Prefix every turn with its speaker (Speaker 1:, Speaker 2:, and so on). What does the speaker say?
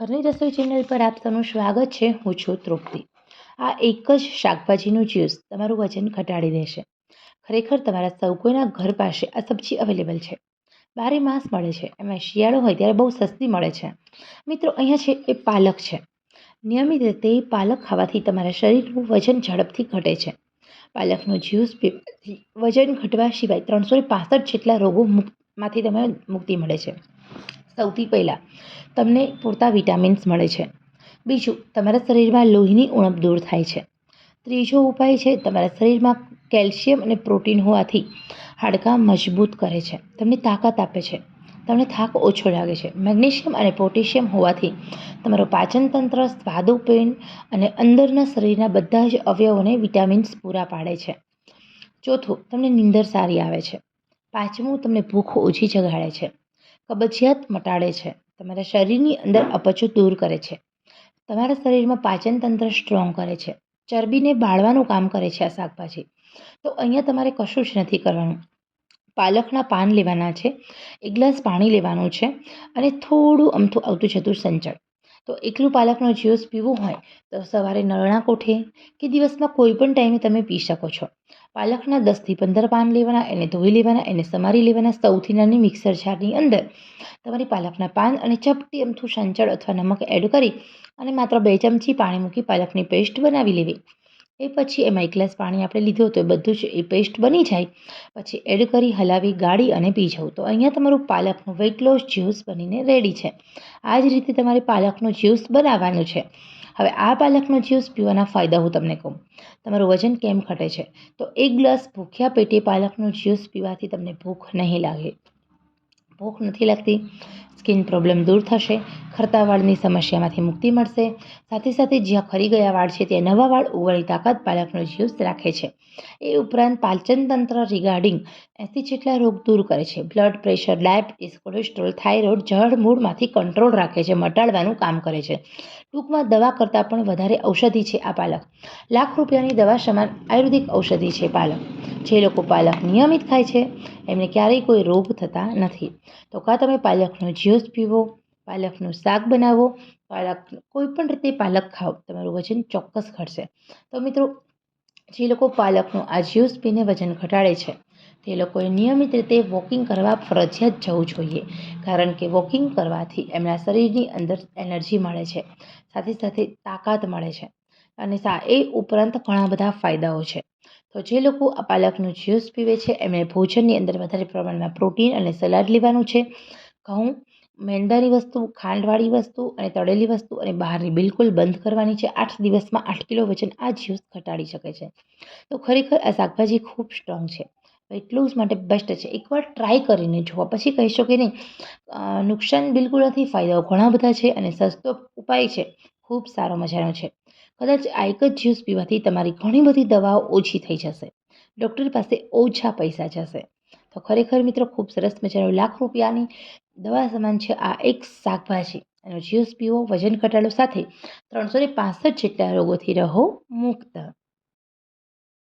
Speaker 1: ઘરની રસોઈ ચેનલ પર આપ સૌનું સ્વાગત છે. હું છું તૃપ્તિ. આ એક જ શાકભાજીનું જ્યુસ તમારું વજન ઘટાડી દેશે. ખરેખર તમારા સૌ કોઈના ઘર પાસે આ સબ્જી અવેલેબલ છે. બારે માસ મળે છે. એમાં શિયાળો હોય ત્યારે બહુ સસ્તી મળે છે. મિત્રો, અહીંયા છે એ પાલક છે. નિયમિત રીતે પાલક ખાવાથી તમારા શરીરનું વજન ઝડપથી ઘટે છે. પાલકનું જ્યુસ પીવાથી વજન ઘટવા સિવાય ત્રણસો જેટલા રોગો મુક્તમાંથી તમે મુક્તિ મળે છે. સૌથી પહેલાં, તમને પૂરતા વિટામિન્સ મળે છે. બીજું, તમારા શરીરમાં લોહીની ઉણપ દૂર થાય છે. ત્રીજો ઉપાય છે, તમારા શરીરમાં કેલ્શિયમ અને પ્રોટીન હોવાથી હાડકાં મજબૂત કરે છે. તમને તાકાત આપે છે. તમને થાક ઓછો લાગે છે. મેગ્નેશિયમ અને પોટેશિયમ હોવાથી તમારું પાચનતંત્ર સ્વાદુપેન અને અંદરના શરીરના બધા જ અવયવોને વિટામિન્સ પૂરા પાડે છે. ચોથું, તમને નીંદર સારી આવે છે. પાંચમું, તમને ભૂખ ઓછી જગાડે છે. કબજિયાત મટાડે છે. તમારા શરીરની અંદર અપચો દૂર કરે છે. તમારા શરીરમાં પાચન તંત્ર સ્ટ્રોંગ કરે છે. ચરબીને બાળવાનું કામ કરે છે આ શાકભાજી. તો અહીંયા તમારે કશું જ નથી કરવાનું. પાલકના પાન લેવાના છે. એક ગ્લાસ પાણી લેવાનું છે. અને થોડું અમથું આવતું જતું સંચળ. તો એકલું પાલકનો જ્યુસ પીવું હોય તો સવારે નરણા કોઠે કે દિવસમાં કોઈ પણ ટાઈમે તમે પી શકો છો. પાલકના દસથી પંદર પાન લેવાના, એને ધોઈ લેવાના, એને સમારી લેવાના, સૌથી નાની મિક્સર જારની અંદર તમારી પાલકના પાન અને ચપટી અમથું સંચળ અથવા નમક એડ કરી અને માત્ર બે ચમચી પાણી મૂકી પાલકની પેસ્ટ બનાવી લેવી. એ પછી એમાં એક ગ્લાસ પાણી આપણે લીધું તો એ બધું જ એ પેસ્ટ બની જાય. પછી એડ કરી, હલાવી, ગાળી અને પી જવું તો અહીંયા તમારું પાલકનું વેઇટ લોસ જ્યુસ બનીને રેડી છે. આ જ રીતે તમારે પાલકનું જ્યુસ બનાવવાનું છે. હવે આ પાલકનો જ્યુસ પીવાના ફાયદા હું તમને કહું. તમારું વજન કેમ ઘટે છે? તો એક ગ્લાસ ભૂખ્યા પેટે પાલકનું જ્યુસ પીવાથી તમને ભૂખ નહીં લાગે. ભૂખ નથી લાગતી, સ્કિન પ્રોબ્લેમ દૂર થશે, ખરતા વાળની સમસ્યામાંથી મુક્તિ મળશે. સાથે સાથે જ્યાં ખરી ગયા વાળ છે ત્યાં નવા વાળ ઉગાડી તાકાત પાલકનો જીવ રાખે છે. એ ઉપરાંત પાચન તંત્ર રિગાર્ડિંગ એસી જેટલા રોગ દૂર કરે છે. Blood pressure, diabetes, cholesterol, thyroid, જળ મૂળમાંથી કંટ્રોલ રાખે છે, મટાડવાનું કામ કરે છે. ટૂંકમાં દવા કરતાં પણ વધારે ઔષધિ છે આ પાલક. લાખ રૂપિયાની દવા સમાન આયુર્વેદિક ઔષધિ છે પાલક. જે લોકો પાલક નિયમિત ખાય છે, એમને ક્યારેય કોઈ રોગ થતા નથી. તો કાં તમે પાલકનો જ્યુસ પીવો, પાલકનું શાક બનાવો, પાલક કોઈ પણ રીતે પાલક ખાઓ, તમારું વજન ચોક્કસ ઘટશે. તો મિત્રો, જે લોકો પાલકનું આ જ્યુસ પીને વજન ઘટાડે છે, તે લોકોએ નિયમિત રીતે વોકિંગ કરવા ફરજિયાત જવું જોઈએ, કારણ કે વોકિંગ કરવાથી એમના શરીરની અંદર એનર્જી મળે છે, સાથે સાથે તાકાત મળે છે, અને સા, એ ઉપરાંત ઘણા બધા ફાયદાઓ છે. તો જે લોકો આ પાલકનું જ્યુસ પીવે છે, એમણે ભોજનની અંદર વધારે પ્રમાણમાં પ્રોટીન અને સલાડ લેવાનું છે. ઘઉં, મેંદાની વસ્તુ, ખાંડવાળી વસ્તુ અને તળેલી વસ્તુ અને બહારની બિલકુલ બંધ કરવાની છે. આઠ દિવસમાં આઠ કિલો વજન આ જ્યુસ ઘટાડી શકે છે. તો ખરેખર આ શાકભાજી ખૂબ સ્ટ્રોંગ છે. વેટ લોસ માટે બેસ્ટ છે. એકવાર ટ્રાય કરીને જુઓ. પછી કહીશો કે નહીં નુકસાન બિલકુલ નથી, ફાયદાઓ ઘણા બધા છે અને સસ્તો ઉપાય છે. ખૂબ સારો મજાનો છે. કદાચ આ એક જ જ્યુસ પીવાથી તમારી ઘણી બધી દવાઓ ઓછી થઈ જશે. ડૉક્ટર પાસે ઓછા પૈસા જશે. તો ખરેખર મિત્રો, ખૂબ સરસ મજાનો લાખ રૂપિયાની દવા સમાન છે આ એક શાકભાજી. એનો જ્યુસ પીવો, વજન ઘટાડો સાથે ત્રણસો ને જેટલા રોગોથી રહો મુક્ત.